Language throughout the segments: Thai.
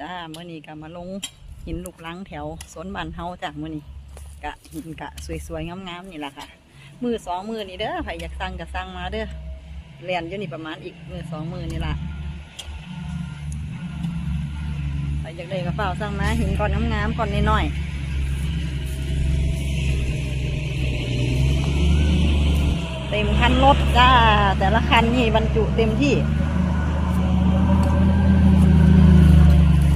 จ้าเมื่อนี้ก็มาลงหินลูกลังแถวสวนบ้านเฮาจ้ะเมื่อนี้กะหินกะสวยๆงามๆนี่แหละค่ะ มือสองมือนี่เด้อใครอยากสั่งก็สั่งมาเด้อเรียนอยู่นี่ประมาณอีกมือสองมือนี่ล่ะใครอยากได้กระเป๋าสั่งมาหินก้อนงามๆก้อนน้อยๆเต็มคันรถจ้า แต่ละคันนี่บรรจุเต็มที่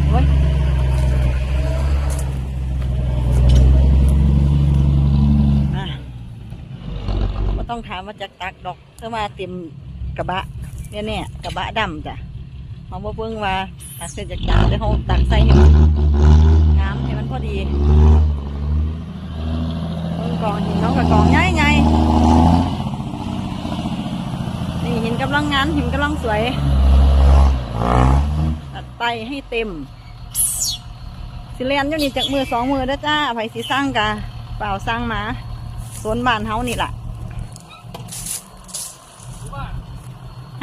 โอ้ยอะ ก็ ต้องถามว่าจะตักดอกเพื่อมาเต็มกระบะเนี่ยเนี่ยกระบะดำจ้ะเขาบอกเพิ่งว่าตักเสร็จจากตักแล้วเขาตักใส่ให้มันน้ำให้มันพอดีเพิ่งกองหินน้องกับกองใหญ่ใหญ่นี่หินกำลังงานหินกำลังสวย ตัดไปให้เต็มสิเลียนอยู่นี่จากมือสองมือเด้จ้าไผสิสร้างกะเปล่าสร้างมาสวนบ้านเฮานี่แหละ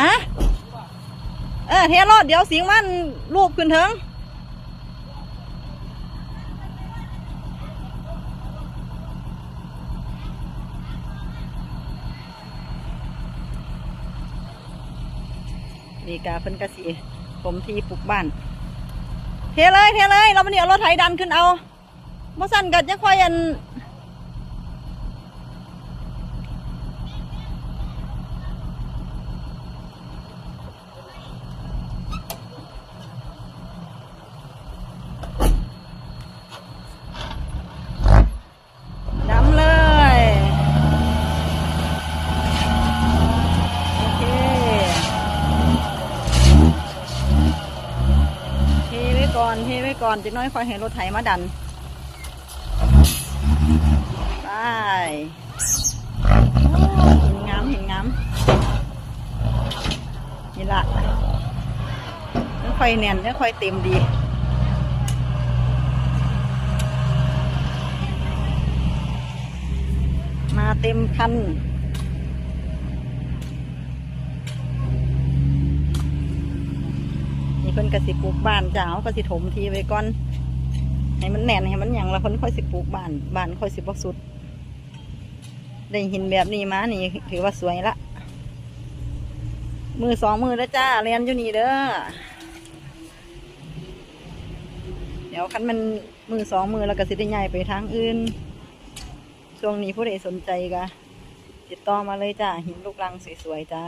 ฮะ เออเทรถเดี๋ยวสิงมันรูปขึ้นเถิงดีกาเพิ่นกะสีผมทีปลูกบ้าน เทเลยเทเลย เราไม่ได้เอารถไถดันขึ้นเอาบ่สั่นกัดจะค่อยอัน ดำเลย โอเค เทไว้ ก่อนเทไว้ก่อนจะน้อยคอยเห็นรถไถมาดันได้เห็นงามเห็นงามนี่ละแล้วค่อยแน่นแล้วค่อยเต็มดีมาเต็มคัน นี่เพิ่นกสิปลูกบ้านจ้าเขาก็สิถมทีไว้ก่อน ให้มันแน่นให้มันหยังแล้วเพิ่นค่อยสิปลูกบ้านบ้านค่อยสิบ่สุด ได้หินแบบนี้มานี่ถือว่าสวยละ มือสองมือแล้วจ้าเรียนอยู่นี่เด้อ เดี๋ยวคันมันมือสองมือแล้วก็สิได้ใหญ่ไปทางอื่น ช่วงนี้ผู้ใดสนใจก็ติดต่อมาเลยจ้าหินลูกรังสวยๆจ้า